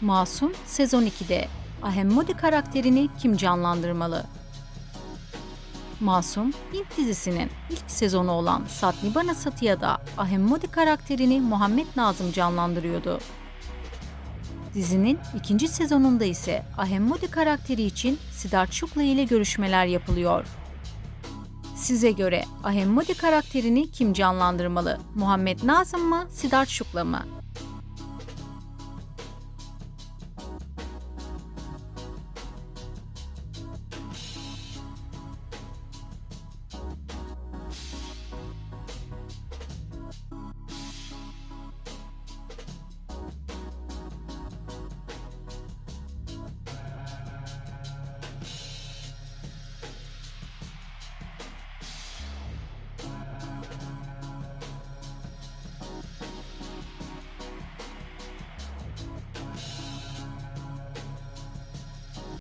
Masum sezon 2'de Ahemmodi karakterini kim canlandırmalı? Masum, Hint dizisinin ilk sezonu olan Satnibana Satya'da Ahemmodi karakterini Muhammed Nazım canlandırıyordu. Dizinin ikinci sezonunda ise Ahemmodi karakteri için Siddharth Shukla ile görüşmeler yapılıyor. Size göre Ahemmodi karakterini kim canlandırmalı? Muhammed Nazım mı, Siddharth Shukla mı?